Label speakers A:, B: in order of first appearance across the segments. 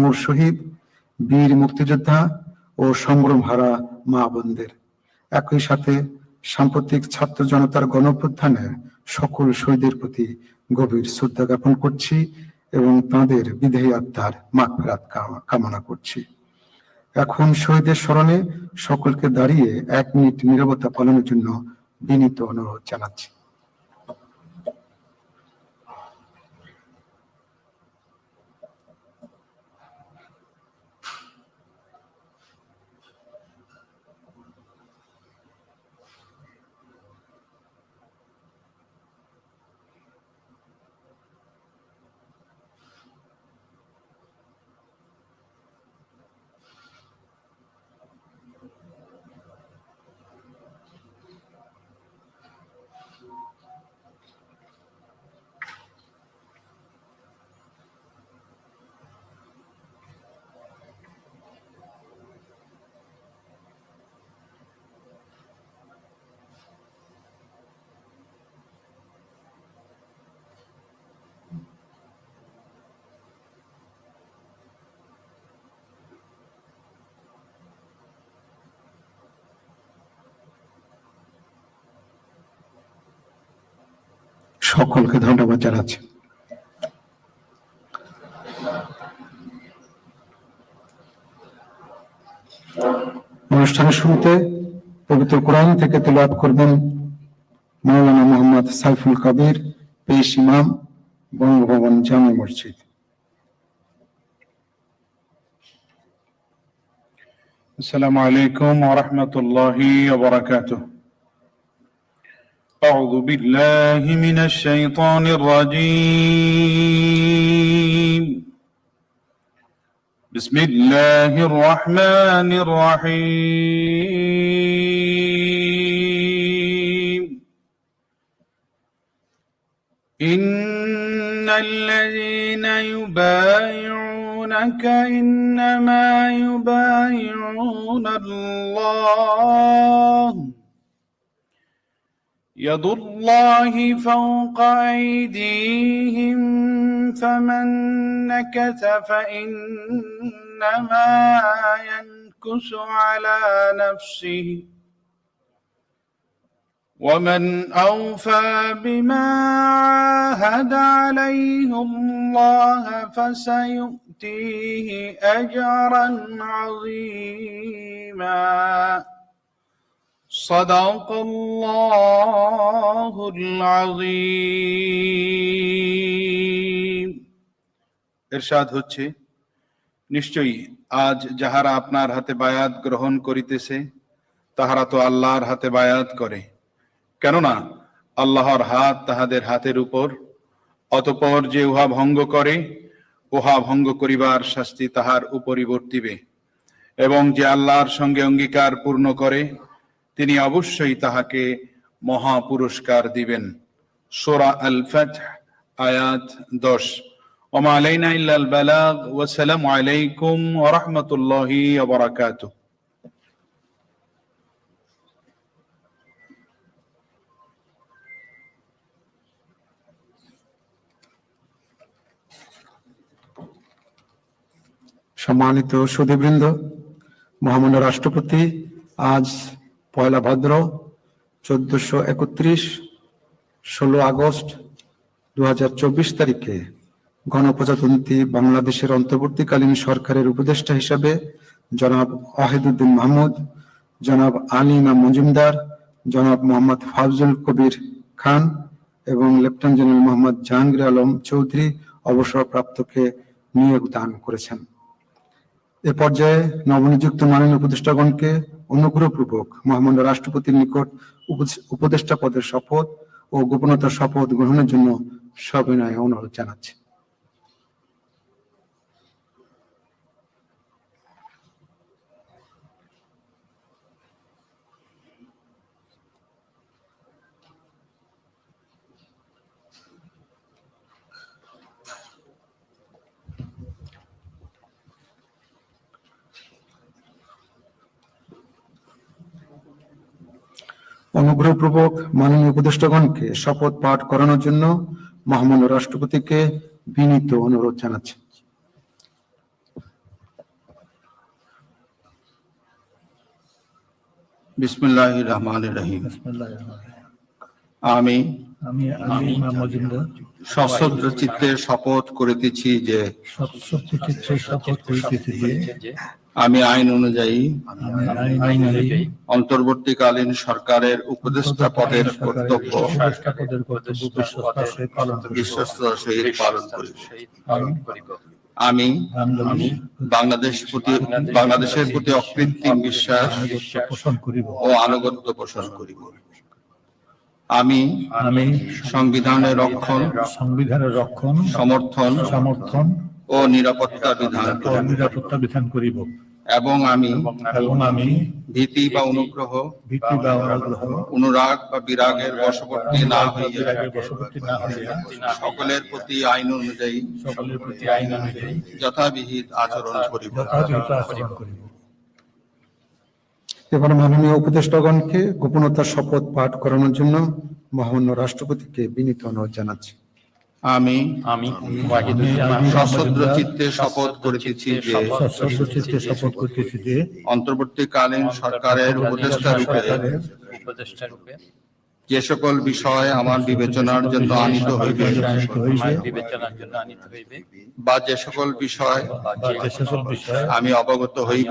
A: অমর শহীদ বীর মুক্তিযোদ্ধা ও সংগ্রাম হারা মা বোনদের একই সাথে সাম্প্রতিক ছাত্র জনতার গণপ্রত্যানের সকল শহীদের প্রতি গভীর শ্রদ্ধা জ্ঞাপন করছি এবং তাদের বিধেয় আত্মার মাগফিরাত কামনা করছি এখন শহীদের স্মরণে সকলকে দাঁড়িয়ে এক মিনিট নিরবতা পালনের জন্য বিনীত অনুরোধ জানাচ্ছি সকলকে ধন্যবাদ জানাচ্ছি অনুষ্ঠানের শুরুতে পবিত্র কোরআন থেকে তেলাপ করবেন মৌলানা মোহাম্মদ সাইফুল কবির পেশ ইমাম বঙ্গভবন জামে মসজিদ
B: আসসালামু আলাইকুম ورحمة الله أعوذ بالله من الشيطان الرجيم بسم الله الرحمن الرحيم إن الذين يبايعونك إنما يبايعون الله يد الله فوق أيديهم فمن نكث فإنما ينكس على نفسه ومن أوفى بما عاهد عليه الله فسيؤتيه أجرا عظيما صدق الله العظيم হচ্ছে নিশ্চয়ই আজ যাহারা আপনার হাতে বায়াত গ্রহণ করিতেছে তাহারা তো আল্লাহর হাতে বায়াত করে কেননা আল্লাহর হাত তাহাদের হাতের উপর অতপর যে উহা ভঙ্গ করে উহা ভঙ্গ করিবার শাস্তি তাহার উপরই বর্তিবে এবং যে আল্লাহর সঙ্গে অঙ্গীকার পূর্ণ করে তিনি অবশ্যই তাহাকে মহা পুরস্কার দিবেন সোরা আল ফাত আয়াত দশ ওমা আলাইনা ইল্লাল বালাগ আলাইকুম ওয়া রাহমাতুল্লাহি ওয়া
A: সম্মানিত সুদীবৃন্দ মহামান্য রাষ্ট্রপতি আজ পয়লা ভদ্র চোদ্দশো একত্রিশ ষোলো আগস্ট দু তারিখে গণপ্রজাতন্ত্রী বাংলাদেশের অন্তর্বর্তীকালীন সরকারের উপদেষ্টা হিসাবে জনাব ওয়াহিদুদ্দিন মাহমুদ জনাব আলিমা মজুমদার জনাব মোহাম্মদ ফাজুল কবির খান এবং লেফটেন্যান্ট জেনারেল মোহাম্মদ জাহাঙ্গীর আলম চৌধুরী অবসরপ্রাপ্তকে নিয়োগ দান করেছেন এ পর্যায়ে নবনিযুক্ত মাননীয় উপদেষ্টাগণকে অনুগ্রহপূর্বক মহামান্য রাষ্ট্রপতির নিকট উপদেষ্টা পদের শপথ ও গোপনতার শপথ গ্রহণের জন্য সবিনয় অনুরোধ জানাচ্ছি অনুগ্রহপূর্বক মাননীয় উপদেষ্টাগণকে শপথ পাঠ করানোর জন্য মহামান্য রাষ্ট্রপতিকে বিনীত অনুরোধ জানাচ্ছি
B: আমি সশস্ত্র চিত্তে শপথ করিতেছি যে আমি আইন অনুযায়ী অন্তর্বর্তীকালীন সরকারের উপদেষ্টা পদের কর্তব্য আমি বাংলাদেশ প্রতি বাংলাদেশের প্রতি অকৃত্রিম বিশ্বাস পোষণ করিব ও আনুগত্য পোষণ করিব আমি আমি সংবিধানের রক্ষণ সংবিধানের রক্ষণ সমর্থন সমর্থন ও নিরাপত্তা বিধান ও নিরাপত্তা বিধান করিব এবং আমি এবং আমি ভীতি বা অনুগ্রহ ভীতি বা অনুগ্রহ অনুরাগ বা বিরাগের বশবর্তী না হইয়া বশবর্তী না হইয়া সকলের প্রতি আইন অনুযায়ী সকলের প্রতি আইন অনুযায়ী যথাবিহিত আচরণ করিব যথাবিহিত আচরণ করিব
A: এবার মাননীয় উপদেষ্টাগণকে গোপনতার শপথ পাঠ করানোর জন্য মহামান্য রাষ্ট্রপতিকে বিনীত অনুরোধ জানাচ্ছি
B: আমি আমি সশস্ত্র চিত্তে শপথ করেছি যে সশস্ত্র চিত্তে শপথ করিতেছি যে অন্তর্বর্তীকালীন সরকারের উপদেষ্টা রূপে উপদেষ্টা রূপে যে সকল বিষয় আমার বিবেচনার জন্য আনিত হইবে বা যে সকল বিষয় আমি অবগত হইব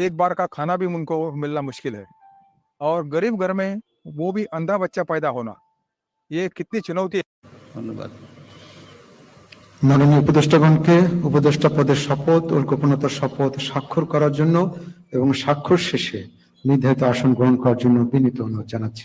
C: एक बार का खाना भी उनको मिलना मुश्किल है और गरीब घर में वो भी अंधा बच्चा पैदा होना ये कितनी चुनौती है ধন্যবাদ
A: মাননীয় উপদেষ্টাগণকে উপদেষ্টা পদের শপথ ও গোপনতার শপথ স্বাক্ষর করার জন্য এবং স্বাক্ষর শেষে নির্ধারিত আসন গ্রহণ করার জন্য বিনীত অনুরোধ জানাচ্ছি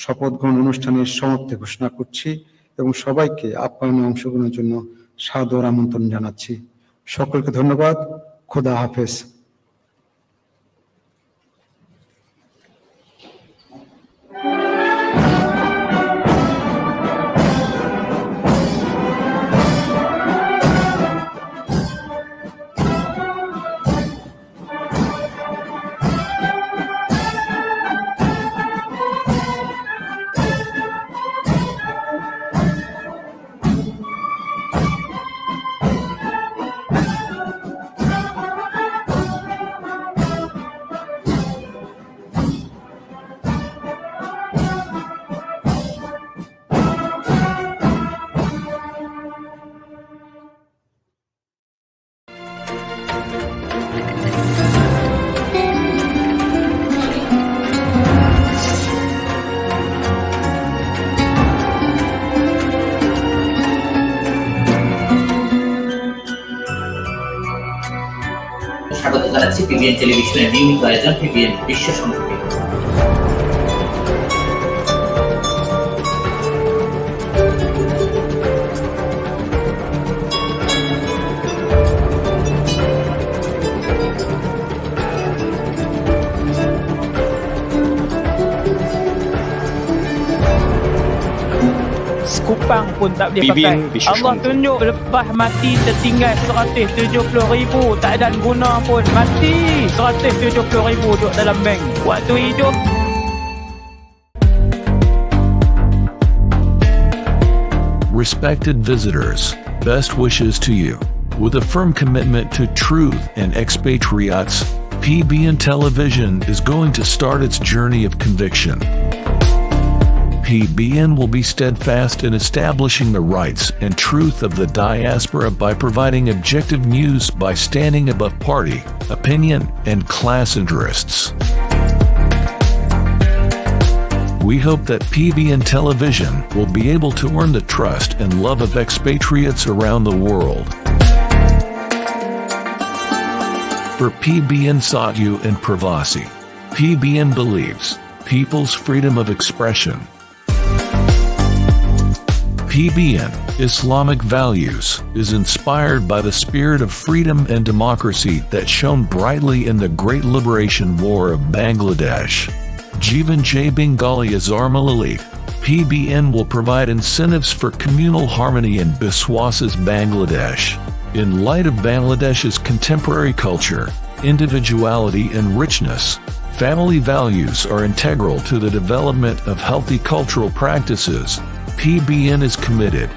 A: শপথ গ্রহণ অনুষ্ঠানের সমাপ্তি ঘোষণা করছি এবং সবাইকে আপ্যায়নে অংশগ্রহণের জন্য সাদর আমন্ত্রণ জানাচ্ছি সকলকে ধন্যবাদ খোদা হাফেজ
D: टेलीविजन दिन कार्यक्रम विश्व संस्कृति pun tak boleh Bibin, pakai Allah tunjuk lepas mati tertinggal tak ada guna pun mati duduk dalam bank waktu hidup Respected visitors, best wishes to you. With a firm commitment to truth and expatriates, PBN Television is going to start its journey of conviction. PBN will be steadfast in establishing the rights and truth of the diaspora by providing objective news by standing above party, opinion, and class interests. We hope that PBN Television will be able to earn the trust and love of expatriates around the world. For PBN Satyu and Pravasi, PBN believes people's freedom of expression PBN, Islamic values, is inspired by the spirit of freedom and democracy that shone brightly in the Great Liberation War of Bangladesh. Jeevan J. Bengali is Armalili. PBN will provide incentives for communal harmony in Biswas's Bangladesh. In light of Bangladesh's contemporary culture, individuality and richness, family values are integral to the development of healthy cultural practices, PBN is committed